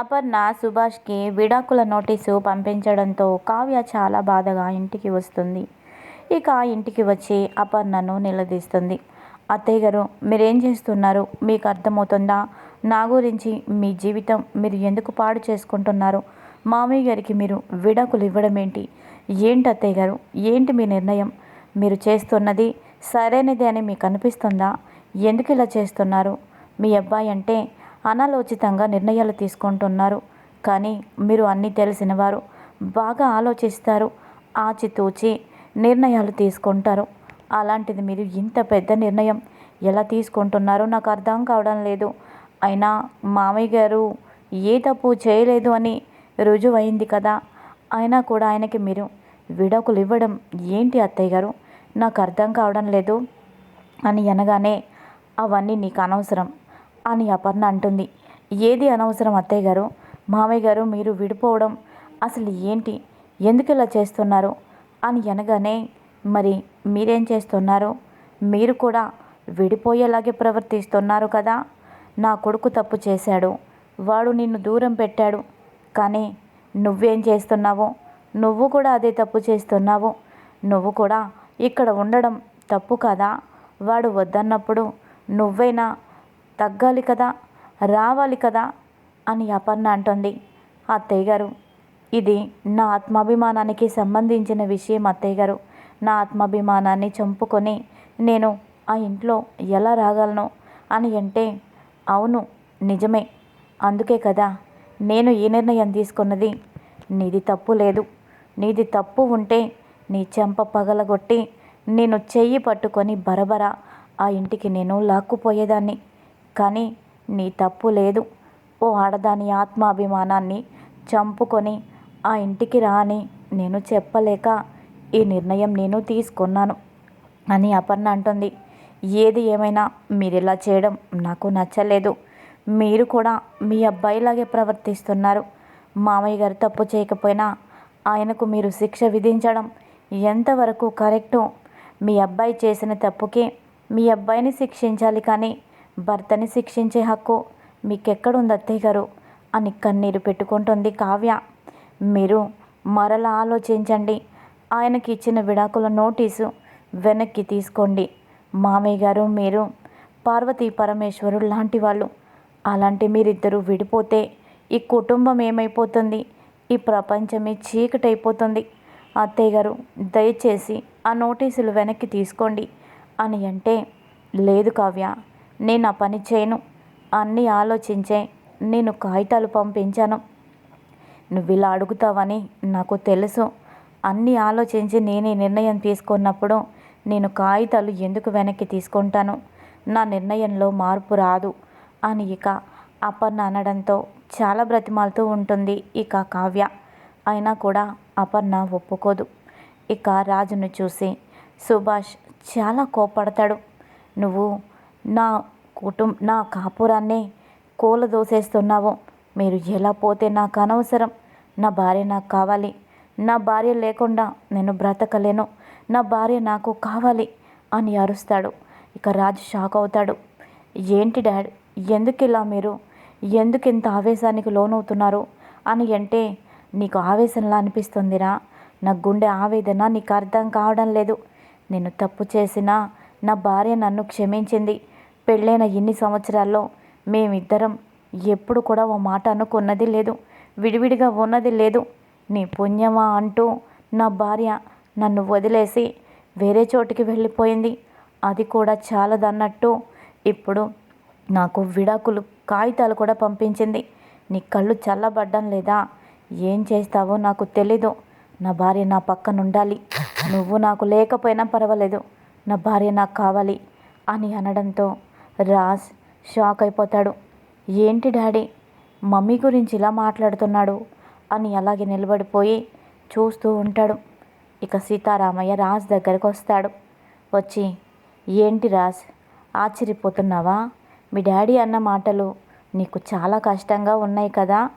అపర్ణ సుభాష్కి విడాకుల నోటీసు పంపించడంతో కావ్య చాలా బాధగా ఇంటికి వస్తుంది. ఇక ఇంటికి వచ్చి అపర్ణను నిలదీస్తుంది. అత్తయ్య గారు మీరేం చేస్తున్నారు? మీకు అర్థమవుతుందా? నా గురించి మీ జీవితం మీరు ఎందుకు పాడు చేసుకుంటున్నారు? మామయ్య గారికి మీరు విడాకులు ఇవ్వడం ఏంటి? ఏంటి అత్తయ్య గారు? ఏంటి మీ నిర్ణయం? మీరు చేస్తున్నది సరైనది అని మీకు అనిపిస్తుందా? ఎందుకు ఇలా చేస్తున్నారు? మీ అబ్బాయి అంటే అనాలోచితంగా నిర్ణయాలు తీసుకుంటున్నారు. కానీ మీరు అన్నీ తెలిసినవారు బాగా ఆలోచిస్తారు. ఆచితూచి నిర్ణయాలు తీసుకుంటారు. అలాంటిది మీరు ఇంత పెద్ద నిర్ణయం ఎలా తీసుకుంటున్నారో నాకు అర్థం కావడం లేదు. అయినా మామయ్య గారు ఏ తప్పు చేయలేదు అని రుజువైంది కదా. అయినా కూడా ఆయనకి మీరు విడాకులు ఇవ్వడం ఏంటి అత్తయ్య గారు? నాకు అర్థం కావడం లేదు అని అనగానే అవన్నీ నీకు అనవసరం. అని అపర్ణ అంటుంది. ఏది అనవసరం అత్తయ్య గారు? మామయ్య గారు మీరు విడిపోవడం అసలు ఏంటి? ఎందుకు ఇలా చేస్తున్నారు? అని అనగానే మరి మీరేం చేస్తున్నారు? మీరు కూడా విడిపోయేలాగే ప్రవర్తిస్తున్నారు కదా? నా కొడుకు తప్పు చేశాడు. వాడు నిన్ను దూరం పెట్టాడు. కానీ నువ్వేం చేస్తున్నావో? నువ్వు కూడా అదే తప్పు చేస్తున్నావు. నువ్వు కూడా ఇక్కడ ఉండడం తప్పు కదా? వాడు వద్దన్నప్పుడు నువ్వైనా తగ్గాలి కదా రావాలి కదా అని అపర్ణ అంటుంది. అత్తయ్య గారు ఇది నా ఆత్మాభిమానానికి సంబంధించిన విషయం అత్తయ్య గారు. నా ఆత్మాభిమానాన్ని చంపుకొని నేను ఆ ఇంట్లో ఎలా రాగలను అని అంటే అవును నిజమే. అందుకే కదా నేను ఈ నిర్ణయం తీసుకున్నది. నీది తప్పు లేదు. నీది తప్పు ఉంటే నీ చెంప పగలగొట్టి నేను చెయ్యి పట్టుకొని బరబరా ఆ ఇంటికి నేను లాక్కుపోయేదాన్ని. కానీ నీ తప్పు లేదు. ఓ ఆడదాని ఆత్మాభిమానాన్ని చంపుకొని ఆ ఇంటికి రాని నేను చెప్పలేక ఈ నిర్ణయం నేను తీసుకున్నాను అని అపర్ణ అంటుంది. ఏది ఏమైనా మీరు ఇలా చేయడం నాకు నచ్చలేదు. మీరు కూడా మీ అబ్బాయిలాగే ప్రవర్తిస్తున్నారు. మామయ్య గారు తప్పు చేయకపోయినా ఆయనకు మీరు శిక్ష విధించడం ఎంతవరకు కరెక్టో మీ అబ్బాయి చేసిన తప్పుకి మీ అబ్బాయిని శిక్షించాలి కానీ భర్తని శిక్షించే హక్కు మీకెక్కడుంది అత్తయ్య గారు అని కన్నీరు పెట్టుకుంటుంది కావ్య. మీరు మరలా ఆలోచించండి. ఆయనకి ఇచ్చిన విడాకుల నోటీసు వెనక్కి తీసుకోండి. మామయ్య గారు మీరు పార్వతీ పరమేశ్వరుడు లాంటి వాళ్ళు. అలాంటి మీరిద్దరూ విడిపోతే ఈ కుటుంబం ఏమైపోతుంది? ఈ ప్రపంచమే చీకటైపోతుంది. అత్తయ్య గారు దయచేసి ఆ నోటీసులు వెనక్కి తీసుకోండి. అని అంటే లేదు కావ్య. నేను ఆ పని చేయను. అన్నీ ఆలోచించే నేను కాగితాలు పంపించాను. నువ్వు ఇలా అడుగుతావని నాకు తెలుసు. అన్నీ ఆలోచించి నేనే నిర్ణయం తీసుకున్నప్పుడు నేను కాగితాలు ఎందుకు వెనక్కి తీసుకుంటాను? నా నిర్ణయంలో మార్పు రాదు అని ఇక అపర్ణ అనడంతో చాలా బ్రతిమాలుతూ ఉంటుంది ఇక కావ్య. అయినా కూడా అపర్ణ ఒప్పుకోదు. ఇక రాజును చూసి సుభాష్ చాలా కోపడతాడు నువ్వు నా కుటుంబ నా కాపురాన్ని కూల దోసేస్తున్నావు మీరు ఎలా పోతే నాకు అనవసరం? నా భార్య నాకు కావాలి. నా భార్య లేకుండా నేను బ్రతకలేను. నా భార్య నాకు కావాలి అని అరుస్తాడు. ఇక రాజు షాక్ అవుతాడు. ఏంటి డాడ్? ఎందుకు ఇలా మీరు? ఎందుకు ఇంత ఆవేశానికి లోనవుతున్నారు? అని అంటే నీకు ఆవేశంలా అనిపిస్తుందిరా. నా గుండె ఆవేదన నీకు అర్థం కావడం లేదు. నేను తప్పు చేసినా నా భార్య నన్ను క్షమించింది. పెళ్ళైన ఇన్ని సంవత్సరాల్లో మేమిద్దరం ఎప్పుడు కూడా ఓ మాట అనుకున్నది లేదు. విడివిడిగా ఉన్నది లేదు. నీ పుణ్యమా అంటూ నా భార్య నన్ను వదిలేసి వేరే చోటికి వెళ్ళిపోయింది. అది కూడా చాలదన్నట్టు ఇప్పుడు నాకు విడాకులు కాగితాలు కూడా పంపించింది. నీ కళ్ళు చల్లబడ్డం లేదా? ఏం చేస్తావో నాకు తెలీదు. నా భార్య నా పక్కన ఉండాలి నువ్వు నాకు లేకపోయినా పర్వాలేదు. నా భార్య నాకు కావాలి అని అనడంతో రాజ్ షాక్ అయిపోతాడు. ఏంటి డాడీ మమ్మీ గురించి ఇలా మాట్లాడుతున్నాడు? అని అలాగే నిలబడిపోయి చూస్తూ ఉంటాడు. ఇక సీతారామయ్య రాజ్ దగ్గరకు వస్తాడు. వచ్చి ఏంటి రాజ్ ఆశ్చర్యపోతున్నావా? మీ డాడీ అన్న మాటలు నీకు చాలా కష్టంగా ఉన్నాయి కదా.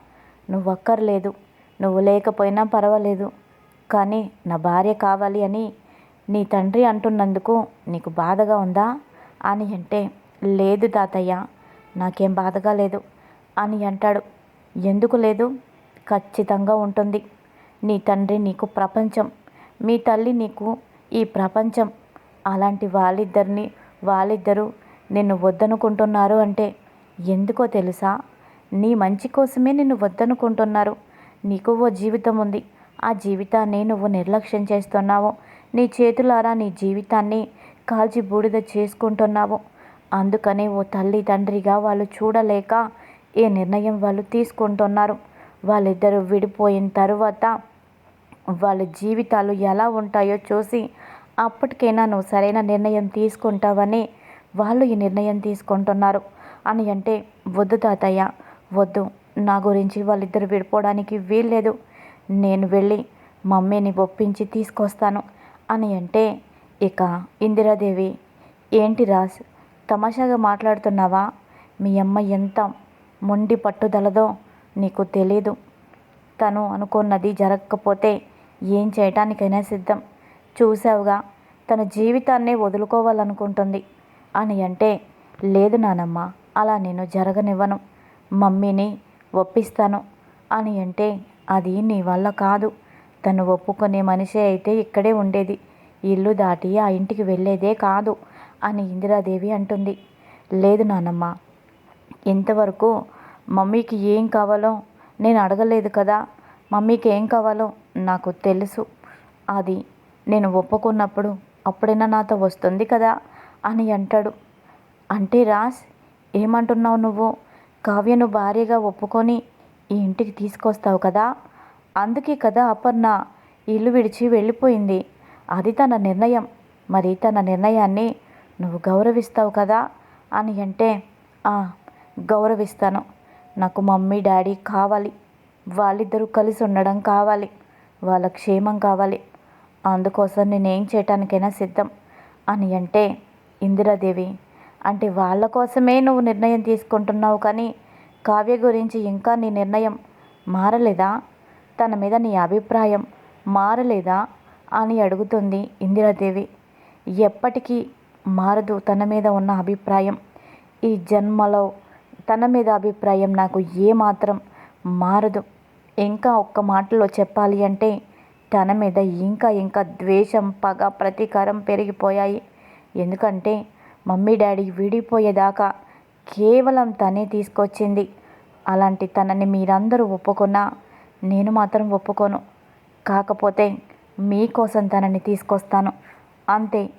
నువ్వు ఒక్కర్లేదు నువ్వు లేకపోయినా పర్వాలేదు కానీ నా భార్య కావాలి అని నీ తండ్రి అంటున్నందుకు నీకు బాధగా ఉందా? అని అంటే లేదు తాతయ్య నాకేం బాధగా లేదు అని అంటాడు. ఎందుకు లేదు? ఖచ్చితంగా ఉంటుంది. నీ తండ్రి నీకు ప్రపంచం. మీ తల్లి నీకు ఈ ప్రపంచం. అలాంటి వాళ్ళిద్దరిని వాళ్ళిద్దరూ నిన్ను వద్దనుకుంటున్నారు అంటే ఎందుకో తెలుసా? నీ మంచి కోసమే నిన్ను వద్దనుకుంటున్నారు. నీకు ఓ జీవితం ఉంది. ఆ జీవితాన్ని నువ్వు నిర్లక్ష్యం చేస్తున్నావు. చేతులారా నీ జీవితాన్ని కాల్చి బూడిద చేసుకుంటున్నావు. అందుకనే ఓ తల్లి తండ్రిగా వాళ్ళు చూడలేక ఏ నిర్ణయం వాళ్ళు తీసుకుంటున్నారు. వాళ్ళిద్దరూ విడిపోయిన తరువాత వాళ్ళ జీవితాలు ఎలా ఉంటాయో చూసి అప్పటికైనా నువ్వు సరైన నిర్ణయం తీసుకుంటావని వాళ్ళు ఈ నిర్ణయం తీసుకుంటున్నారు. అని అంటే వద్దు తాతయ్య వద్దు. నా గురించి వాళ్ళిద్దరు విడిపోవడానికి వీల్లేదు. నేను వెళ్ళి మమ్మీని ఒప్పించి తీసుకొస్తాను. అని అంటే ఇక ఇందిరాదేవి ఏంటి రాజ్ తమాషాగా మాట్లాడుతున్నావా? మీ అమ్మ ఎంత మొండి పట్టుదలదో నీకు తెలీదు. తను అనుకున్నది జరగకపోతే ఏం చేయటానికైనా సిద్ధం. చూసావుగా తన జీవితాన్నే వదులుకోవాలనుకుంటుంది. అని అంటే లేదు నానమ్మ అలా నేను జరగనివ్వను. మమ్మీని ఒప్పిస్తాను అని అంటే అది నీ వల్ల కాదు. తను ఒప్పుకునే మనిషి అయితే ఇక్కడే ఉండేది. ఇల్లు దాటి ఆ ఇంటికి వెళ్ళేదే కాదు అని ఇందిరాదేవి అంటుంది. లేదు నానమ్మ ఇంతవరకు మమ్మీకి ఏం కావాలో నేను అడగలేదు కదా. మమ్మీకి ఏం కావాలో నాకు తెలుసు. అది నేను ఒప్పుకున్నప్పుడు అప్పుడైనా నాతో వస్తుంది కదా అని అంటాడు. అంటే రాస్ ఏమంటున్నావు నువ్వు? కావ్యను భార్యగా ఒప్పుకొని ఈ ఇంటికి తీసుకొస్తావు కదా? అందుకే కదా అపర్ణ ఇల్లు విడిచి వెళ్ళిపోయింది. అది తన నిర్ణయం. మరి తన నిర్ణయాన్ని నువ్వు గౌరవిస్తావు కదా? అని అంటే గౌరవిస్తాను. నాకు మమ్మీ డాడీ కావాలి. వాళ్ళిద్దరూ కలిసి ఉండడం కావాలి. వాళ్ళ క్షేమం కావాలి. అందుకోసం నేనేం చేయటానికైనా సిద్ధం. అని అంటే ఇందిరాదేవి అంటే వాళ్ళ కోసమే నువ్వు నిర్ణయం తీసుకుంటున్నావు కానీ కావ్య గురించి ఇంకా నీ నిర్ణయం మారలేదా? తన మీద నీ అభిప్రాయం మారలేదా? అని అడుగుతుంది ఇందిరాదేవి. ఎప్పటికీ మారదు తన మీద ఉన్న అభిప్రాయం. ఈ జన్మలో తన మీద అభిప్రాయం నాకు ఏమాత్రం మారదు. ఇంకా ఒక్క మాటలో చెప్పాలి అంటే తన మీద ఇంకా ఇంకా ద్వేషం పగ ప్రతీకారం పెరిగిపోయాయి. ఎందుకంటే మమ్మీ డాడీ విడిపోయేదాకా కేవలం తనే తీసుకొచ్చింది. అలాంటి తనని మీరందరూ ఒప్పుకున్నా నేను మాత్రం ఒప్పుకోను. కాకపోతే మీకోసం తనని తీసుకొస్తాను. అంతే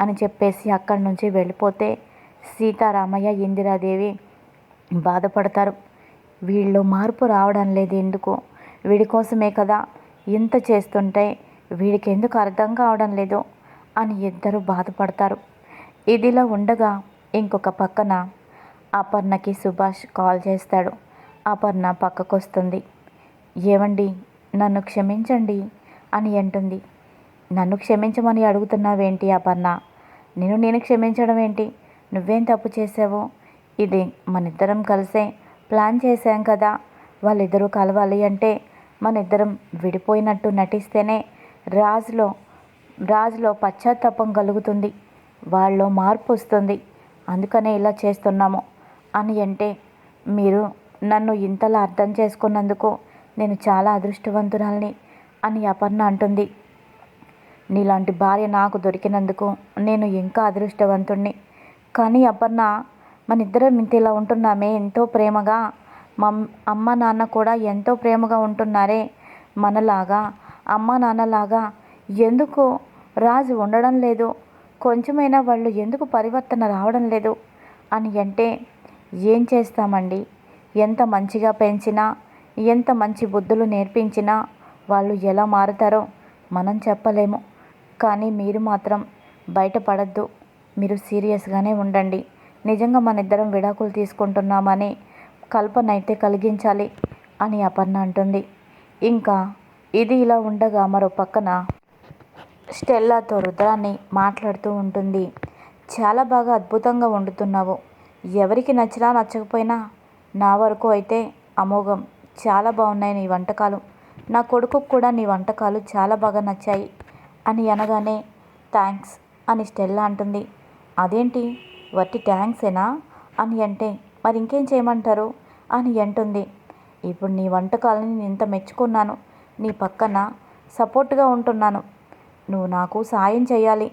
అని చెప్పేసి అక్కడి నుంచి వెళ్ళిపోతే సీతారామయ్య ఇందిరాదేవి బాధపడతారు. వీళ్ళు మార్పు రావడం లేదు ఎందుకు? వీడి కోసమే కదా ఇంత చేస్తుంటే వీడికి ఎందుకు అర్థం కావడం లేదు అని ఇద్దరు బాధపడతారు. ఇదిలా ఉండగా ఇంకొక పక్కన అపర్ణకి సుభాష్ కాల్ చేస్తాడు. అపర్ణ పక్కకొస్తుంది. ఏవండి? నన్ను క్షమించండి అని అంటుంది. నన్ను క్షమించమని అడుగుతున్నావేంటి అపర్ణ? నేను నేను క్షమించడం ఏంటి? నువ్వేం తప్పు చేసావు? ఇది మన ఇద్దరం కలిసే ప్లాన్ చేశాం కదా. వాళ్ళిద్దరూ కలవాలి అంటే మన ఇద్దరం విడిపోయినట్టు నటిస్తేనే రాజులో రాజులో పశ్చాత్తాపం కలుగుతుంది. వాళ్ళలో మార్పు వస్తుంది. అందుకనే ఇలా చేస్తున్నాము అని అంటే మీరు నన్ను ఇంతలా అర్థం చేసుకున్నందుకు నేను చాలా అదృష్టవంతురాలని అని అపర్ణ అంటుంది. నీలాంటి భార్య నాకు దొరికినందుకు నేను ఇంకా అదృష్టవంతుణ్ణి. కానీ అపర్ణ మనిద్దరం ఇంత ఇలా ఉంటున్నామే ఎంతో ప్రేమగా. మమ్ అమ్మ నాన్న కూడా ఎంతో ప్రేమగా ఉంటున్నారే మనలాగా. అమ్మ నాన్నలాగా ఎందుకు? రాజు ఉండడం లేదు. కొంచెమైనా వాళ్ళు ఎందుకు పరివర్తన రావడం లేదు? అని అంటే ఏం చేస్తామండి? ఎంత మంచిగా పెంచినా ఎంత మంచి బుద్ధులు నేర్పించినా వాళ్ళు ఎలా మారుతారో మనం చెప్పలేము. కానీ మీరు మాత్రం బయటపడద్దు. మీరు సీరియస్గానే ఉండండి. నిజంగా మన ఇద్దరం విడాకులు తీసుకుంటున్నామని కల్పన అయితే కలిగించాలి అని అపర్ణ అంటుంది. ఇంకా ఇది ఇలా ఉండగా మరో పక్కన స్టెల్లాతో రుద్రాన్ని మాట్లాడుతూ ఉంటుంది. చాలా బాగా అద్భుతంగా వండుతున్నావు. ఎవరికి నచ్చినా నచ్చకపోయినా నా వరకు అయితే అమోఘం. చాలా బాగున్నాయి నీ వంటకాలు. నా కొడుకుకు కూడా నీ వంటకాలు చాలా బాగా నచ్చాయి అని అనగానే థ్యాంక్స్ అని స్టెల్లా అంటుంది. అదేంటి? వట్టి థ్యాంక్సేనా అని అంటే మరి ఇంకేం చేయమంటారు? అని అంటుంది. ఇప్పుడు నీ వంటకాలని నేను ఇంత మెచ్చుకున్నాను. నీ పక్కన సపోర్ట్గా ఉంటున్నాను. నువ్వు నాకు సాయం చేయాలి.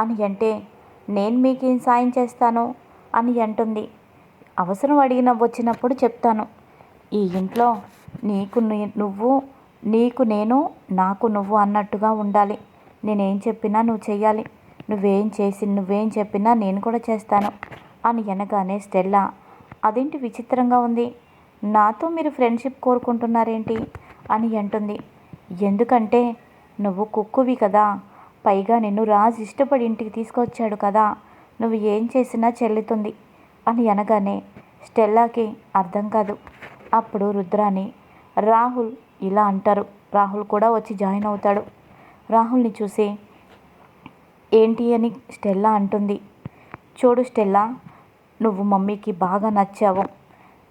అని అంటే నేను మీకేం సాయం చేస్తాను? అని అంటుంది. అవసరం అడిగిన వచ్చినప్పుడు చెప్తాను. ఈ ఇంట్లో నీకు నువ్వు నీకు నేను నాకు నువ్వు అన్నట్టుగా ఉండాలి. నేనేం చెప్పినా నువ్వు చెయ్యాలి. నువ్వేం చేసి నువ్వేం చెప్పినా నేను కూడా చేస్తాను అని అనగానే స్టెల్లా అదేంటి విచిత్రంగా ఉంది? నాతో మీరు ఫ్రెండ్షిప్ కోరుకుంటున్నారేంటి? అని అంటుంది. ఎందుకంటే నువ్వు కుక్కువి కదా. పైగా నిన్ను రాజు ఇష్టపడి ఇంటికి తీసుకొచ్చాడు కదా. నువ్వు ఏం చేసినా చెల్లుతుంది అని అనగానే స్టెల్లాకి అర్థం కాదు. అప్పుడు రుద్రాని రాహుల్ ఇలా అంటారు. రాహుల్ కూడా వచ్చి జాయిన్ అవుతాడు. రాహుల్ని చూసి ఏంటి అని స్టెల్లా అంటుంది. చూడు స్టెల్లా నువ్వు మమ్మీకి బాగా నచ్చావు.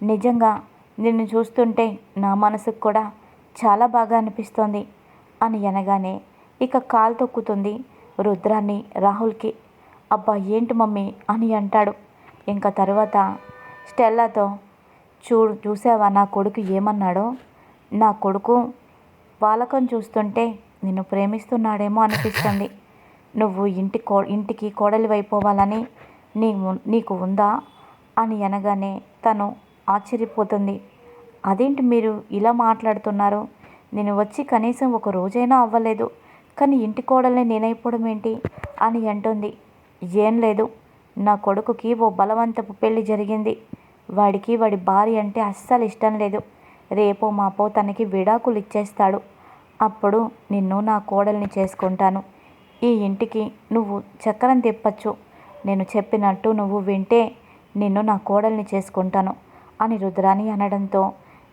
నిజంగా నిన్ను చూస్తుంటే నా మనసుకు కూడా చాలా బాగా అనిపిస్తోంది అని అనగానే ఇక కాలు తొక్కుతుంది రుద్రాన్ని రాహుల్కి. అబ్బా ఏంటి మమ్మీ అని అంటాడు. ఇంకా తర్వాత స్టెల్లాతో చూడు చూసావా? నా కొడుకు ఏమన్నాడో? నా కొడుకు బాలకం చూస్తుంటే నిన్ను ప్రేమిస్తున్నాడేమో అనిపిస్తుంది. నువ్వు ఇంటి కో ఇంటికి కోడలి అయిపోవాలని నీ నీకు ఉందా? అని అనగానే తను ఆశ్చర్యపోతుంది. అదేంటి మీరు ఇలా మాట్లాడుతున్నారు? నేను వచ్చి కనీసం ఒక రోజైనా అవ్వలేదు. కానీ ఇంటి కోడల్ని నేనైపోవడం ఏంటి? అని అంటుంది. ఏం లేదు. నా కొడుకుకి ఓ బలవంతపు పెళ్ళి జరిగింది. వాడికి వాడి భార్య అంటే అస్సలు ఇష్టం లేదు. రేపో మాపో తనకి విడాకులు ఇచ్చేస్తాడు. అప్పుడు నిన్ను నా కోడల్ని చేసుకుంటాను. ఈ ఇంటికి నువ్వు చక్రం తిప్పచ్చు. నేను చెప్పినట్టు నువ్వు వింటే నిన్ను నా కోడల్ని చేసుకుంటాను అని రుద్రాని అనడంతో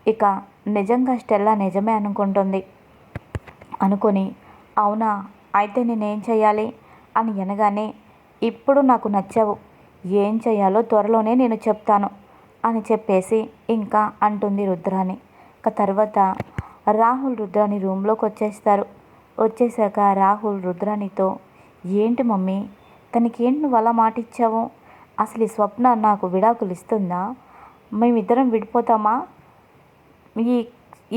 ఇక నిజంగా స్టెల్లా నిజమే అనుకుంటుంది. అనుకొని అవునా అయితే నేనేం చేయాలి అని అనగానే ఇప్పుడు నాకు నచ్చావు. ఏం చేయాలో త్వరలోనే నేను చెప్తాను. అని చెప్పేసి ఇంకా అంటుంది రుద్రాని ఇక తర్వాత రాహుల్ రుద్రాని రూమ్లోకి వచ్చేస్తారు. వచ్చేసాక రాహుల్ రుద్రానితో ఏంటి మమ్మీ తనకి ఏంటి నువ్వు అలా మాట ఇచ్చావు అసలు ఈ స్వప్న నాకు విడాకులు ఇస్తుందా? మేమిద్దరం విడిపోతామా? ఈ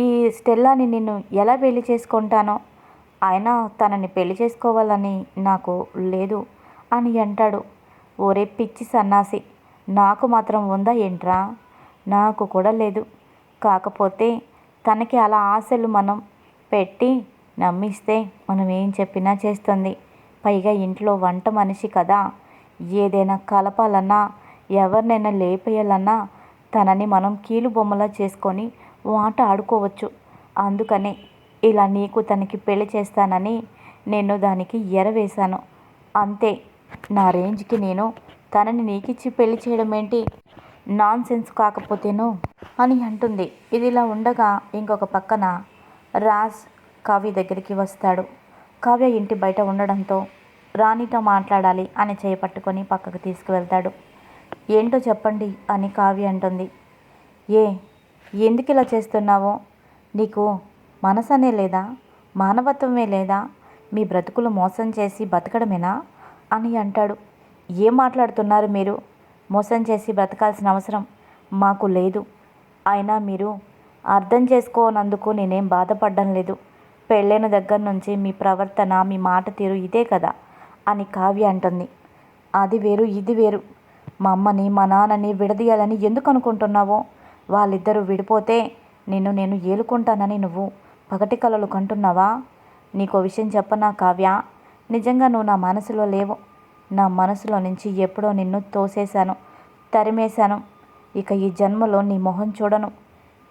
ఈ స్టెల్లాని నిన్ను ఎలా పెళ్ళి చేసుకుంటానో? ఆయన తనని పెళ్ళి చేసుకోవాలని నాకు లేదు అని అంటాడు ఓరే పిచ్చి సన్నాసి. నాకు మాత్రం ఉందా ఏంట్రా? నాకు కూడా లేదు. కాకపోతే తనకి అలా ఆశలు మనం పెట్టి నమ్మిస్తే మనం ఏం చెప్పినా చేస్తుంది. పైగా ఇంట్లో వంట మనిషి కదా. ఏదైనా కలపాలన్నా ఎవరినైనా లేపేయాలన్నా తనని మనం కీలు బొమ్మలా చేసుకొని ఆట ఆడుకోవచ్చు. అందుకనే ఇలా నీకు తనకి పెళ్ళి చేస్తానని నేను దానికి ఎరవేశాను అంతే. నా రేంజ్కి నేను తనని నీకిచ్చి పెళ్ళి చేయడం ఏంటి? నాన్ సెన్స్ కాకపోతేను? అని అంటుంది. ఇది ఇలా ఉండగా ఇంకొక పక్కన రాజ్ కావ్య దగ్గరికి వస్తాడు. కావ్య ఇంటి బయట ఉండడంతో రాణితో మాట్లాడాలి అని చేపట్టుకొని పక్కకు తీసుకువెళ్తాడు. ఏంటో చెప్పండి అని కావ్య అంటుంది. ఏ ఎందుకు ఇలా చేస్తున్నావో? నీకు మనసనే లేదా? మానవత్వమే లేదా? మీ బ్రతుకులు మోసం చేసి బతకడమేనా? అని అంటాడు. ఏం మాట్లాడుతున్నారు మీరు? మోసం చేసి బ్రతకాల్సిన అవసరం మాకు లేదు. అయినా మీరు అర్థం చేసుకోనందుకు నేనేం బాధపడడం లేదు. పెళ్ళైన దగ్గర నుంచి మీ ప్రవర్తన మీ మాట తీరు ఇదే కదా అని కావ్య అంటుంది. అది వేరు ఇది వేరు. మా అమ్మని మా నాన్నని విడదీయాలని ఎందుకు అనుకుంటున్నావో? వాళ్ళిద్దరూ విడిపోతే నిన్ను నేను ఏలుకుంటానని నువ్వు పగటి కలలు కంటున్నావా? నీకో విషయం చెప్పనా కావ్య? నిజంగా నువ్వు నా మనసులో లేవు. నా మనసులో నుంచి ఎప్పుడో నిన్ను తోసేశాను తరిమేశాను. ఇక ఈ జన్మలో నీ మొహం చూడను.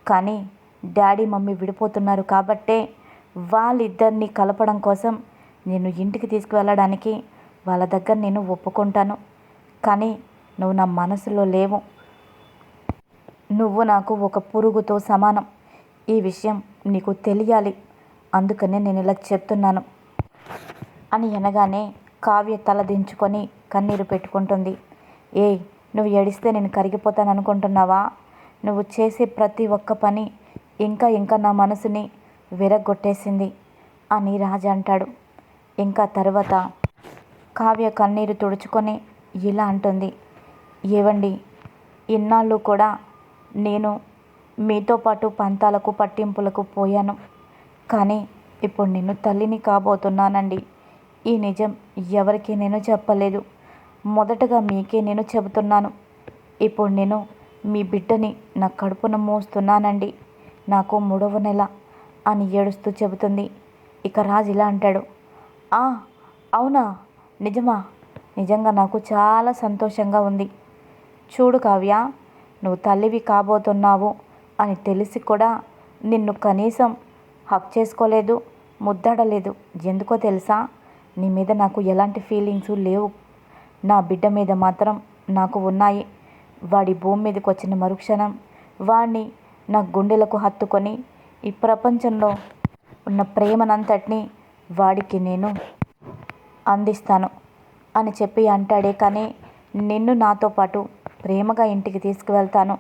కానీ డాడీ మమ్మీ విడిపోతున్నారు కాబట్టే వాళ్ళిద్దరిని కలపడం కోసం నేను ఇంటికి తీసుకువెళ్ళడానికి వాళ్ళ దగ్గర నేను ఒప్పుకుంటాను. కానీ నువ్వు నా మనసులో లేవు. నువ్వు నాకు ఒక పురుగుతో సమానం. ఈ విషయం నీకు తెలియాలి. అందుకనే నేను ఇలా చెప్తున్నాను. అని అనగానే కావ్య తల దించుకొని కన్నీరు పెట్టుకుంటుంది. ఏ నువ్వు ఏడిస్తే నేను కరిగిపోతాను అనుకుంటున్నావా నువ్వు చేసే ప్రతి ఒక్క పని ఇంకా ఇంకా నా మనసుని విరగొట్టేసింది అని రాజా అంటాడు. ఇంకా తర్వాత కావ్య కన్నీరు తుడుచుకొని ఇలా అంటుంది. ఏవండి ఇన్నాళ్ళు కూడా నేను మీతో పాటు పంతాలకు పట్టింపులకు పోయాను. కానీ ఇప్పుడు నేను తల్లిని కాబోతున్నానండి. ఈ నిజం ఎవరికి నేను చెప్పలేదు. మొదటగా మీకే నేను చెబుతున్నాను. ఇప్పుడు నేను మీ బిడ్డని నా కడుపున మోస్తున్నానండి. నాకు మూడవ నెల అని ఏడుస్తూ చెబుతుంది. ఇక రాజు ఇలా అంటాడు. "ఆ, అవునా? నిజమా? నిజంగా నాకు చాలా సంతోషంగా ఉంది. చూడు కావ్య నువ్వు తల్లివి కాబోతున్నావు అని తెలిసి కూడా నిన్ను కనీసం హక్ చేసుకోలేదు ముద్దాడలేదు. ఎందుకో తెలుసా? నీ మీద నాకు ఎలాంటి ఫీలింగ్స్ లేవు. నా బిడ్డ మీద మాత్రం నాకు ఉన్నాయి. వాడి భూమి మీదకి వచ్చిన మరుక్షణం వాడిని నా గుండెలకు హత్తుకొని ఈ ప్రపంచంలో ఉన్న ప్రేమనంతటిని వాడికి నేను అందిస్తాను అని చెప్పి అంటాడే కానీ నిన్ను నాతో పాటు ప్రేమగా ఇంటికి తీసుకువెళ్తాను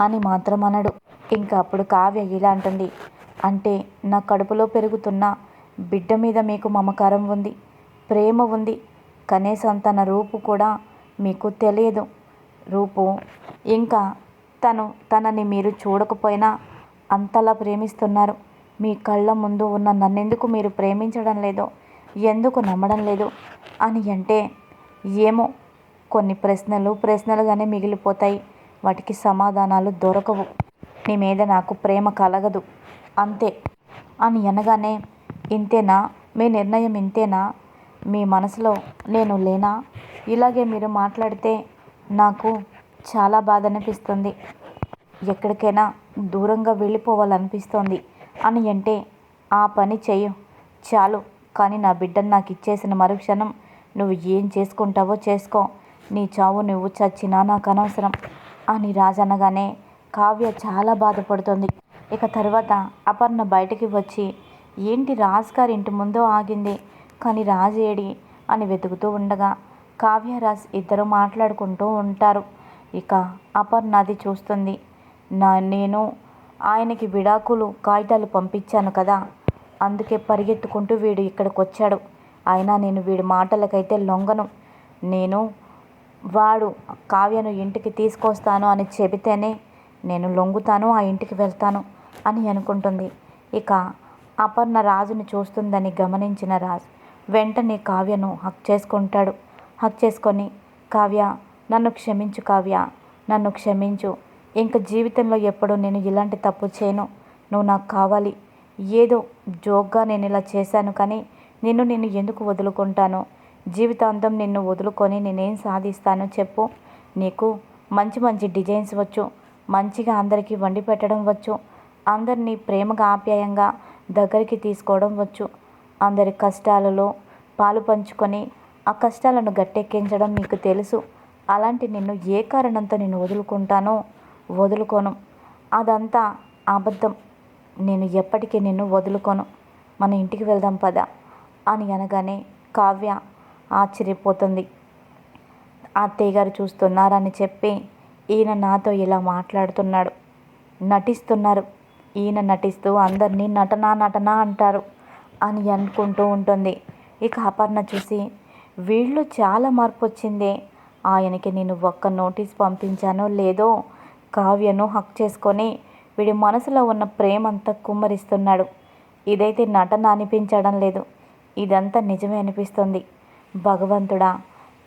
అని మాత్రం అనడు. ఇంకా అప్పుడు కావ్య ఇలా అంటుంది. అంటే నా కడుపులో పెరుగుతున్న బిడ్డ మీద మీకు మమకారం ఉంది ప్రేమ ఉంది. కనీసం తన రూపు కూడా మీకు తెలియదు. రూపు ఇంకా తను తనని మీరు చూడకపోయినా అంతలా ప్రేమిస్తున్నారు. మీ కళ్ళ ముందు ఉన్న నన్నెందుకు మీరు ప్రేమించడం లేదో? ఎందుకు నమ్మడం లేదు? అని అంటే ఏమో. కొన్ని ప్రశ్నలు ప్రశ్నలుగానే మిగిలిపోతాయి. వాటికి సమాధానాలు దొరకవు. నీ మీద నాకు ప్రేమ కలగదు. అంతే. అని అనగానే ఇంతేనా? మీ నిర్ణయం ఇంతేనా? మీ మనసులో నేను లేనా? ఇలాగే మీరు మాట్లాడితే నాకు చాలా బాధ అనిపిస్తుంది ఎక్కడికైనా దూరంగా వెళ్ళిపోవాలనిపిస్తోంది అని అంటే ఆ పని చెయ్యు. చాలు. కానీ నా బిడ్డను నాకు ఇచ్చేసిన మరుక్షణం నువ్వు ఏం చేసుకుంటావో చేసుకో. నీ చావు నువ్వు చచ్చినా నాకు అనవసరం అని రాజనగానే కావ్య చాలా బాధపడుతుంది. ఇక తర్వాత అపర్ణ బయటికి వచ్చి ఏంటి రాజ్ గారి ఇంటి ముందు ఆగింది? కానీ రాజు ఏడి? అని వెతుకుతూ ఉండగా కావ్యరాజ్ ఇద్దరు మాట్లాడుకుంటూ ఉంటారు. ఇక అపర్ణది చూస్తుంది. నా నేను ఆయనకి విడాకులు కాగితాలు పంపించాను కదా. అందుకే పరిగెత్తుకుంటూ వీడు ఇక్కడికి వచ్చాడు అయినా నేను వీడి మాటలకైతే లొంగను. నేను వాడు కావ్యను ఇంటికి తీసుకొస్తాను అని చెబితేనే నేను లొంగుతాను ఆ ఇంటికి వెళ్తాను అని అనుకుంటుంది. ఇక అపర్ణ రాజుని చూస్తుందని గమనించిన రాజు వెంటనే కావ్యను హక్ చేసుకుంటాడు. హక్ చేసుకొని కావ్య నన్ను క్షమించు కావ్య నన్ను క్షమించు. ఇంక జీవితంలో ఎప్పుడు నేను ఇలాంటి తప్పు చేయను. నువ్వు నాకు కావాలి. ఏదో జోక్గా నేను ఇలా చేశాను కానీ నిన్ను నేను ఎందుకు వదులుకుంటాను? జీవితాంతం నిన్ను వదులుకొని నేనేం సాధిస్తానో చెప్పు. నీకు మంచి మంచి డిజైన్స్ వచ్చు. మంచిగా అందరికీ వండి పెట్టడం వచ్చు. అందరినీ ప్రేమగా ఆప్యాయంగా దగ్గరికి తీసుకోవడం వచ్చు. అందరి కష్టాలలో పాలు పంచుకొని ఆ కష్టాలను గట్టెక్కించడం మీకు తెలుసు. అలాంటి నిన్ను ఏ కారణంతో నేను వదులుకుంటానో వదులుకోను. అదంతా అబద్ధం. నేను ఎప్పటికీ నిన్ను వదులుకోను. మన ఇంటికి వెళ్దాం పద అని అనగానే కావ్య ఆశ్చర్యపోతుంది. అత్తయ్య గారు చూస్తున్నారని చెప్పి ఈయన నాతో ఇలా మాట్లాడుతున్నాడు. నటిస్తున్నారు. ఈయన నటిస్తూ అందరినీ నటన నటన అంటారు అని అనుకుంటూ ఉంటుంది. ఇక అపర్ణ చూసి వీళ్ళు చాలా మార్పు వచ్చిందే ఆయనకి నేను ఒక్క నోటీస్ పంపించానో లేదో కావ్యను హక్ చేసుకొని వీడి మనసులో ఉన్న ప్రేమంతా కుమ్మరిస్తున్నాడు. ఇదైతే నటన అనిపించడం లేదు. ఇదంతా నిజమే అనిపిస్తుంది. భగవంతుడా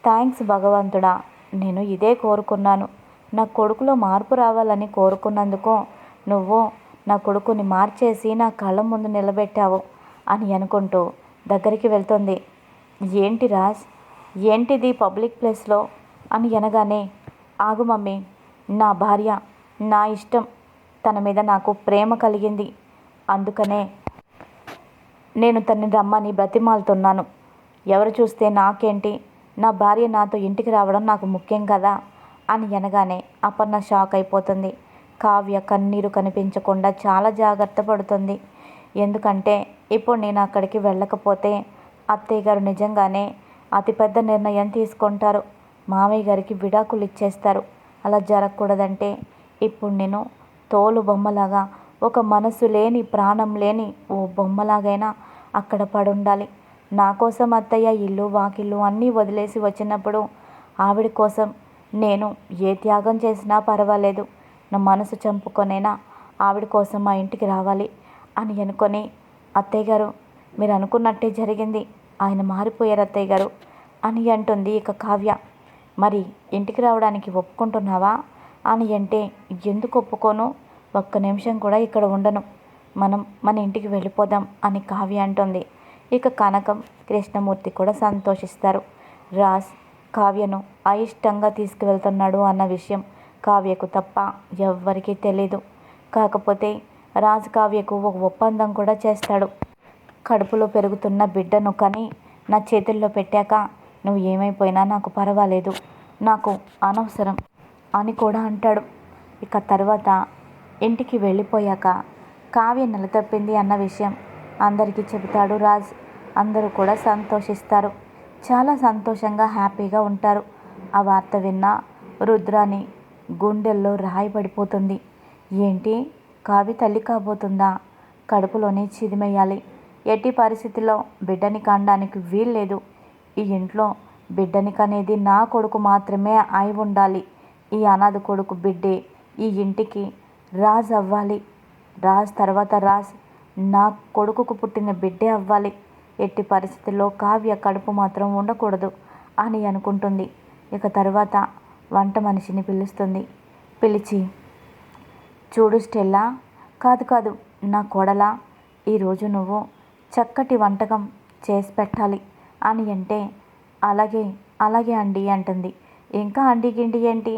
థ్యాంక్స్ భగవంతుడా నేను ఇదే కోరుకున్నాను. నా కొడుకులో మార్పు రావాలని కోరుకున్నందుకు నువ్వు నా కొడుకుని మార్చేసి నా కళ్ళ ముందు నిలబెట్టావు అని అనుకుంటూ దగ్గరికి వెళ్తుంది. ఏంటి రాజ్? ఏంటిది పబ్లిక్ ప్లేస్లో? అని అనగానే ఆగు మమ్మీ నా భార్య నా ఇష్టం తన మీద నాకు ప్రేమ కలిగింది. అందుకనే నేను తన్ని రమ్మని బ్రతిమాలుతున్నాను. ఎవరు చూస్తే నాకేంటి? నా భార్య నాతో ఇంటికి రావడం నాకు ముఖ్యం కదా? అని అనగానే అపర్ణ షాక్ అయిపోతుంది. కావ్య కన్నీరు కనిపించకుండా చాలా జాగ్రత్త పడుతుంది. ఎందుకంటే ఇప్పుడు నేను అక్కడికి వెళ్ళకపోతే అత్తయ్య గారు నిజంగానే అతిపెద్ద నిర్ణయం తీసుకుంటారు. మామయ్య గారికి విడాకులు ఇచ్చేస్తారు. అలా జరగకూడదంటే ఇప్పుడు నేను తోలు బొమ్మలాగా ఒక మనసు లేని ప్రాణం లేని ఓ బొమ్మలాగైనా అక్కడ పడుండాలి. నా కోసం అత్తయ్య ఇల్లు వాకిళ్ళు అన్నీ వదిలేసి వచ్చినప్పుడు ఆవిడ కోసం నేను ఏ త్యాగం చేసినా పర్వాలేదు. నా మనసు చంపుకొనైనా ఆవిడ కోసం మా ఇంటికి రావాలి అని అనుకొని అత్తయ్య గారు మీరు అనుకున్నట్టే జరిగింది. ఆయన మారిపోయారు అత్తయ్య గారు అని అంటుంది ఇక కావ్య. మరి ఇంటికి రావడానికి ఒప్పుకుంటున్నావా అని అంటే ఎందుకు ఒప్పుకోను? ఒక్క నిమిషం కూడా ఇక్కడ ఉండను. మనం మన ఇంటికి వెళ్ళిపోదాం అని కావ్య అంటుంది. ఇక కనకం కృష్ణమూర్తి కూడా సంతోషిస్తారు. రాజ్ కావ్యను అయిష్టంగా తీసుకువెళ్తున్నాడు అన్న విషయం కావ్యకు తప్ప ఎవ్వరికీ తెలీదు. కాకపోతే రాజ్ కావ్యకు ఒక ఒప్పందం కూడా చేస్తాడు. కడుపులో పెరుగుతున్న బిడ్డను కని నా చేతుల్లో పెట్టాక నువ్వు ఏమైపోయినా నాకు పర్వాలేదు. నాకు అనవసరం అని కూడా అంటాడు. ఇక తర్వాత ఇంటికి వెళ్ళిపోయాక కావ్య నిలతప్పింది అన్న విషయం అందరికీ చెబుతాడు రాజ్. అందరూ కూడా సంతోషిస్తారు. చాలా సంతోషంగా హ్యాపీగా ఉంటారు. ఆ వార్త విన్న రుద్రాని గుండెల్లో రాయి పడిపోతుంది. ఏంటి? కావి తల్లి కాబోతుందా? కడుపులోనే చిదిమేయాలి. ఎట్టి పరిస్థితిలో బిడ్డని కనడానికి వీల్లేదు. ఈ ఇంట్లో బిడ్డని కనేది నా కొడుకు మాత్రమే అయి ఉండాలి. ఈ అనాథ కొడుకు బిడ్డే ఈ ఇంటికి రాజ్ అవ్వాలి. రాజ్ తర్వాత రాజ్ నా కొడుకుకు పుట్టిన బిడ్డే అవ్వాలి. ఎట్టి పరిస్థితుల్లో కావ్య కడుపు మాత్రం ఉండకూడదు అని అనుకుంటుంది. ఇక తర్వాత వంట మనిషిని పిలుస్తుంది. పిలిచి చూడు స్టెల్లా కాదు కాదు నా కోడలా ఈరోజు నువ్వు చక్కటి వంటకం చేసి పెట్టాలి అని అంటే అలాగే అలాగే అండి అంటుంది. ఇంకా అండి గిండి ఏంటి?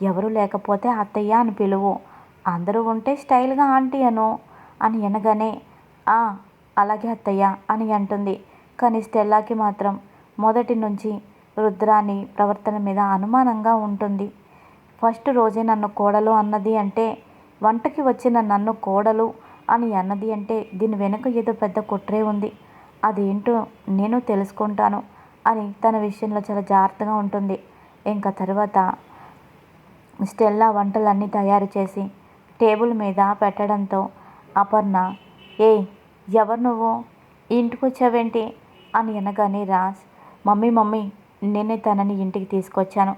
ఎవరు లేకపోతే అత్తయ్య అని పిలువు. అందరూ ఉంటే స్టైల్గా ఆంటీ అను అని అనగానే ఆ అలాగే అత్తయ్య అని అంటుంది. కానీ స్టెల్లాకి మాత్రం మొదటి నుంచి రుద్రాని ప్రవర్తన మీద అనుమానంగా ఉంటుంది. ఫస్ట్ రోజే నన్ను కోడలు అన్నది అంటే వంటకి వచ్చిన నన్ను కోడలు అని అన్నది అంటే దీని వెనుక ఏదో పెద్ద కుట్రే ఉంది. అదేంటో నేను తెలుసుకుంటాను అని తన విషయంలో చాలా జాగ్రత్తగా ఉంటుంది. ఇంకా తర్వాత స్టెల్లా వంటలన్నీ తయారు చేసి టేబుల్ మీద పెట్టడంతో అపర్ణ ఏ ఎవరు నువ్వు? ఇంటికి వచ్చావేంటి అని అనగానే రాజ్ మమ్మీ మమ్మీ నేనే తనని ఇంటికి తీసుకొచ్చాను.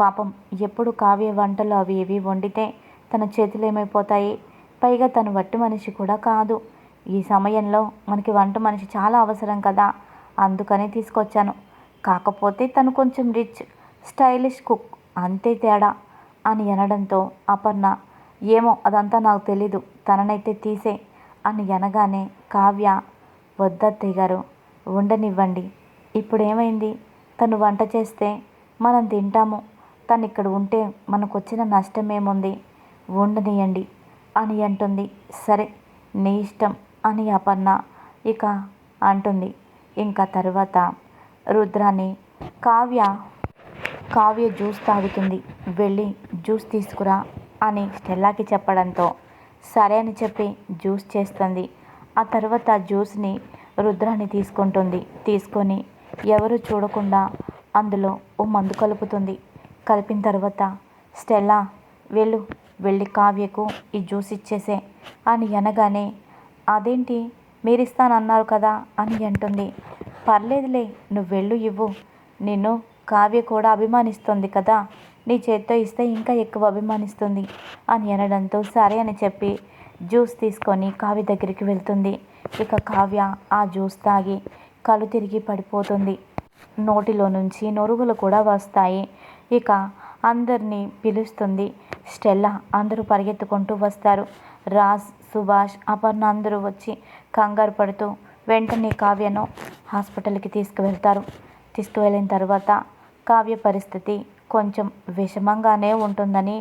పాపం ఎప్పుడు కావ్య వంటలు అవి ఇవి వండితే తన చేతులు ఏమైపోతాయి? పైగా తను వట్టి మనిషి కూడా కాదు. ఈ సమయంలో మనకి వంట మనిషి చాలా అవసరం కదా. అందుకనే తీసుకొచ్చాను. కాకపోతే తను కొంచెం రిచ్ స్టైలిష్ కుక్ అంతే తేడా అని అనడంతో అపర్ణ ఏమో అదంతా నాకు తెలీదు తననైతే తీసే అని అనగానే కావ్య వద్దత్తయ్య గారు ఉండనివ్వండి. ఇప్పుడు ఏమైంది తను వంట చేస్తే మనం తింటాము. తను ఇక్కడ ఉంటే మనకు వచ్చిన నష్టం ఏముంది ఉండనియండి అని అంటుంది. సరే నీ ఇష్టం అని అపర్ణ ఇక అంటుంది. ఇంకా తర్వాత రుద్రాని కావ్య కావ్య జ్యూస్ తాగుతుంది. వెళ్ళి జ్యూస్ తీసుకురా అని స్టెల్లాకి చెప్పడంతో సరే అని చెప్పి జ్యూస్ చేస్తుంది. ఆ తర్వాత జ్యూస్ని రుద్రాన్ని తీసుకుంటుంది. తీసుకొని ఎవరు చూడకుండా అందులో ఓ మందు కలుపుతుంది. కలిపిన తర్వాత స్టెల్లా వెళ్ళు. వెళ్ళి కావ్యకు ఈ జ్యూస్ ఇచ్చేసే అని అనగానే అదేంటి? మీరిస్తానన్నారు కదా అని అంటుంది. పర్లేదులే నువ్వు వెళ్ళు ఇవ్వు. నిన్ను కావ్య కూడా అభిమానిస్తుంది కదా. నీ చేత్తో ఇస్తే ఇంకా ఎక్కువ అభిమానిస్తుంది అని అనడంతో సరే అని చెప్పి జ్యూస్ తీసుకొని కావ్య దగ్గరికి వెళ్తుంది. ఇక కావ్య ఆ జ్యూస్ తాగి కళ్ళు తిరిగి పడిపోతుంది. నోటిలో నుంచి నొరుగులు కూడా వస్తాయి. ఇక అందరినీ పిలుస్తుంది. స్టెల్లా అందరూ పరిగెత్తుకుంటూ వస్తారు. రాజ్ సుభాష్ అపర్ణ అందరూ వచ్చి కంగారు పడుతూ వెంటనే కావ్యను హాస్పిటల్కి తీసుకువెళ్తారు. తీసుకువెళ్ళిన తర్వాత కావ్య పరిస్థితి కొంచెం విషమంగానే ఉంటుందని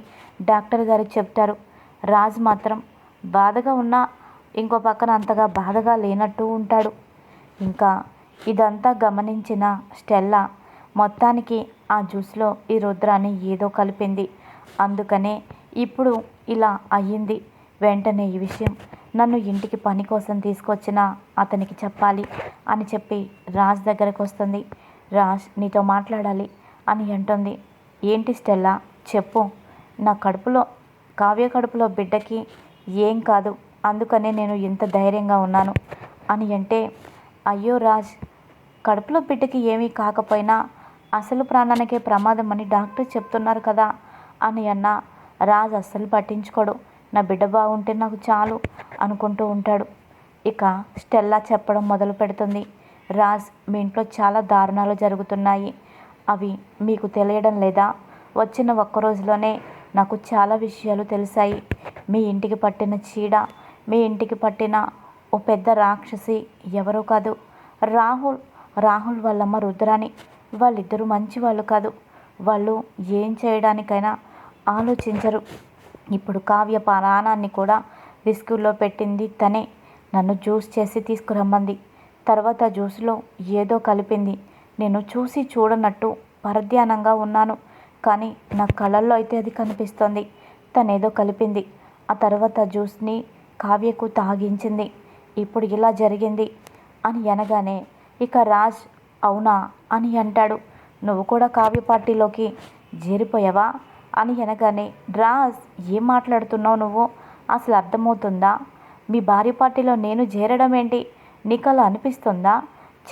డాక్టర్ గారు చెప్తారు. రాజ్ మాత్రం బాధగా ఉన్నా ఇంకో పక్కన అంతగా బాధగా లేనట్టు ఉంటాడు. ఇంకా ఇదంతా గమనించిన స్టెల్లా మొత్తానికి ఆ జ్యూస్లో ఈ రుద్రాన్ని ఏదో కలిపింది. అందుకనే ఇప్పుడు ఇలా అయ్యింది. వెంటనే ఈ విషయం నన్ను ఇంటికి పని కోసం తీసుకొచ్చిన అతనికి చెప్పాలి అని చెప్పి రాజ్ దగ్గరకు వస్తుంది. రాజ్ నీతో మాట్లాడాలి అని అంటుంది. ఏంటి స్టెల్లా? చెప్పు. నా కడుపులో కావ్య కడుపులో బిడ్డకి ఏం కాదు. అందుకనే నేను ఇంత ధైర్యంగా ఉన్నాను అని అంటే అయ్యో రాజ్ కడుపులో బిడ్డకి ఏమీ కాకపోయినా అసలు ప్రాణానికే ప్రమాదం అని డాక్టర్ చెప్తున్నారు కదా అని అన్న. రాజ్ అస్సలు పట్టించుకోడు. నా బిడ్డ బాగుంటే నాకు చాలు అనుకుంటూ ఉంటాడు. ఇక స్టెల్లా చెప్పడం మొదలు పెడుతుంది. రాజ్ మీ ఇంట్లో చాలా దారుణాలు జరుగుతున్నాయి. అవి మీకు తెలియడం లేదా? వచ్చిన ఒక్క రోజులోనే నాకు చాలా విషయాలు తెలిసాయి. మీ ఇంటికి పట్టిన చీడ మీ ఇంటికి పట్టిన ఓ పెద్ద రాక్షసి ఎవరో కాదు. రాహుల్ రాహుల్ వాళ్ళమ్మ రుద్రాని వాళ్ళిద్దరూ మంచి వాళ్ళు కాదు. వాళ్ళు ఏం చేయడానికైనా ఆలోచించరు. ఇప్పుడు కావ్య ప్రాణాన్ని కూడా రిస్కుల్లో పెట్టింది తనే. నన్ను జ్యూస్ చేసి తీసుకురమ్మంది. తర్వాత జ్యూస్లో ఏదో కలిపింది. నేను చూసి చూడనట్టు పరధ్యానంగా ఉన్నాను. కానీ నా కళల్లో అయితే అది కనిపిస్తోంది. తనేదో కలిపింది. ఆ తర్వాత జ్యూస్ని కావ్యకు తాగించింది. ఇప్పుడు ఇలా జరిగింది అని అనగానే ఇక రాజ్ అవునా? అని అంటాడు. నువ్వు కూడా కావ్య పార్టీలోకి చేరిపోయావా? అని అనగానే రాజ్ ఏం మాట్లాడుతున్నావు నువ్వు? అసలు అర్థమవుతుందా? మీ భార్య పార్టీలో నేను చేరడం ఏంటి? నీకు అలా అనిపిస్తుందా?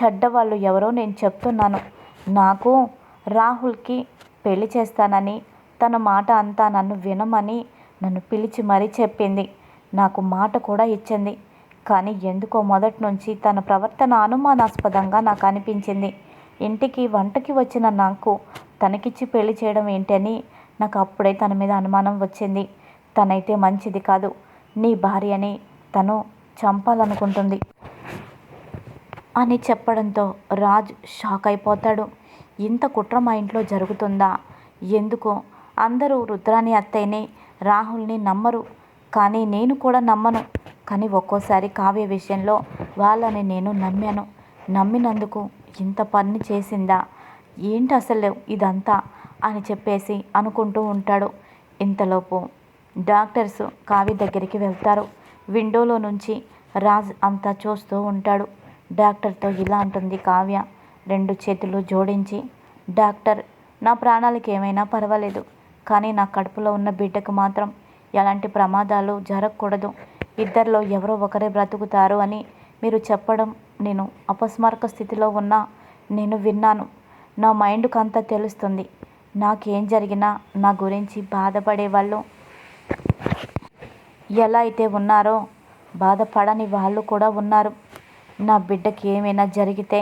చెడ్డవాళ్ళు ఎవరో నేను చెప్తున్నాను. నాకు రాహుల్కి పెళ్ళి చేస్తానని తన మాట అంతా నన్ను వినమని నన్ను పిలిచి మరీ చెప్పింది. నాకు మాట కూడా ఇచ్చింది. కానీ ఎందుకో మొదటి నుంచి తన ప్రవర్తన అనుమానాస్పదంగా నాకు అనిపించింది. ఇంటికి వంటకి వచ్చిన నాకు తనకిచ్చి పెళ్ళి చేయడం ఏంటని నాకు అప్పుడే తన మీద అనుమానం వచ్చింది. తనైతే మంచిది కాదు. నీ భార్యని తను చంపాలనుకుంటుంది. అని చెప్పడంతో రాజ్ షాక్ అయిపోతాడు. ఇంత కుట్ర మా ఇంట్లో జరుగుతుందా? ఎందుకో అందరూ రుద్రాని అత్తయ్యని రాహుల్ని నమ్మరు. కానీ నేను కూడా నమ్మను. కానీ ఒక్కోసారి కావ్య విషయంలో వాళ్ళని నేను నమ్మాను. నమ్మినందుకు ఇంత పని చేసిందా? ఏంటి అసలు ఇదంతా? అని చెప్పేసి అనుకుంటూ ఉంటాడు. ఇంతలోపు డాక్టర్స్ కావ్య దగ్గరికి వెళ్తారు. విండోలో నుంచి రాజ్ అంతా చూస్తూ ఉంటాడు. డాక్టర్తో ఇలా అంటుంది కావ్య. రెండు చేతులు జోడించి డాక్టర్ నా ప్రాణాలకి ఏమైనా పర్వాలేదు కానీ నా కడుపులో ఉన్న బిడ్డకు మాత్రం ఎలాంటి ప్రమాదాలు జరగకూడదు. ఇద్దరిలో ఎవరో ఒకరే బ్రతుకుతారు అని మీరు చెప్పడం నేను అపస్మారక స్థితిలో ఉన్నా నేను విన్నాను. నా మైండ్కి అంతా తెలుస్తుంది. నాకేం జరిగినా నా గురించి బాధపడే వాళ్ళు ఎలా అయితే ఉన్నారో బాధపడని వాళ్ళు కూడా ఉన్నారు. నా బిడ్డకి ఏమైనా జరిగితే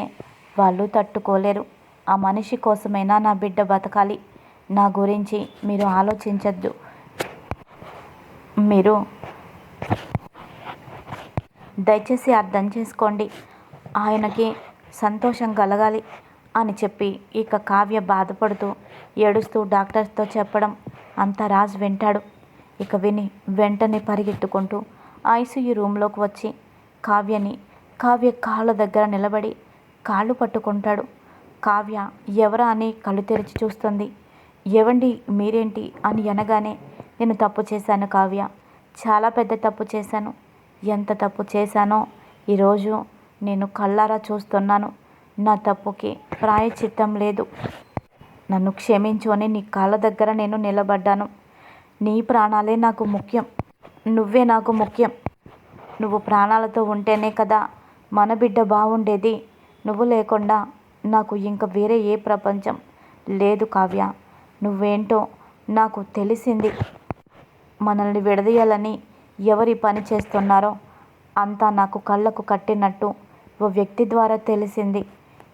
వాళ్ళు తట్టుకోలేరు. ఆ మనిషి కోసమైనా నా బిడ్డ బతకాలి. నా గురించి మీరు ఆలోచించద్దు. మీరు దయచేసి అర్థం చేసుకోండి. ఆయనకి సంతోషం కలగాలి అని చెప్పి ఇక కావ్య బాధపడుతూ ఏడుస్తూ డాక్టర్స్తో చెప్పడం అంత రాజ్ వింటాడు. ఇక విని వెంటనే పరిగెత్తుకుంటూ ఐసీయూ రూమ్లోకి వచ్చి కావ్యని కావ్య కాళ్ళ దగ్గర నిలబడి కాళ్ళు పట్టుకుంటాడు. కావ్య ఎవరా అని కళ్ళు తెరిచి చూస్తుంది. ఎవండి మీరేంటి? అని అనగానే నేను తప్పు చేశాను కావ్య. చాలా పెద్ద తప్పు చేశాను. ఎంత తప్పు చేశానో ఈరోజు నేను కళ్ళారా చూస్తున్నాను. నా తప్పుకి ప్రాయచిత్తం లేదు. నన్ను క్షమించు అని నీ కాళ్ళ దగ్గర నేను నిలబడ్డాను. నీ ప్రాణాలే నాకు ముఖ్యం. నువ్వే నాకు ముఖ్యం. నువ్వు ప్రాణాలతో ఉంటేనే కదా మన బిడ్డ బాగుండేది నువ్వు లేకుండా నాకు ఇంక వేరే ఏ ప్రపంచం లేదు కావ్య. నువ్వేంటో నాకు తెలిసింది. మనల్ని విడదీయాలని ఎవరి పని చేస్తున్నారో అంతా నాకు కళ్ళకు కట్టినట్టు ఓ వ్యక్తి ద్వారా తెలిసింది.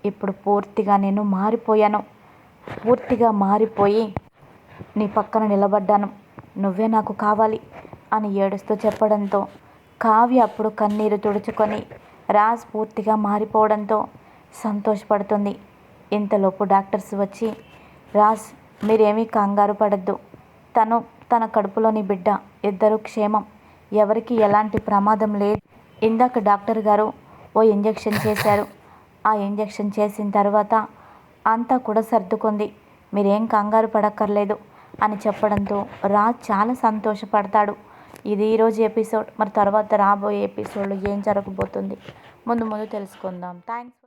ఇప్పుడు పూర్తిగా నేను మారిపోయాను. పూర్తిగా మారిపోయి నీ పక్కన నిలబడ్డాను. నువ్వే నాకు కావాలి అని ఏడుస్తూ చెప్పడంతో కావ్య అప్పుడు కన్నీరు తుడుచుకొని రాజ్ పూర్తిగా మారిపోవడంతో సంతోషపడుతుంది. ఇంతలోపు డాక్టర్స్ వచ్చి రాజ్ మీరేమీ కంగారు పడద్దు. తను తన కడుపులోని బిడ్డ ఇద్దరు క్షేమం. ఎవరికి ఎలాంటి ప్రమాదం లేదు. ఇందాక డాక్టర్ గారు ఓ ఇంజెక్షన్ చేశారు. ఆ ఇంజెక్షన్ చేసిన తర్వాత అంతా కూడా సర్దుకుంది. మీరేం కంగారు పడక్కర్లేదు అని చెప్పడంతో రాజ్ చాలా సంతోషపడతాడు. ఇది ఈరోజు ఎపిసోడ్. మరి తర్వాత రాబోయే ఎపిసోడ్లో ఏం జరగబోతుంది? ముందు ముందు తెలుసుకుందాం. థ్యాంక్స్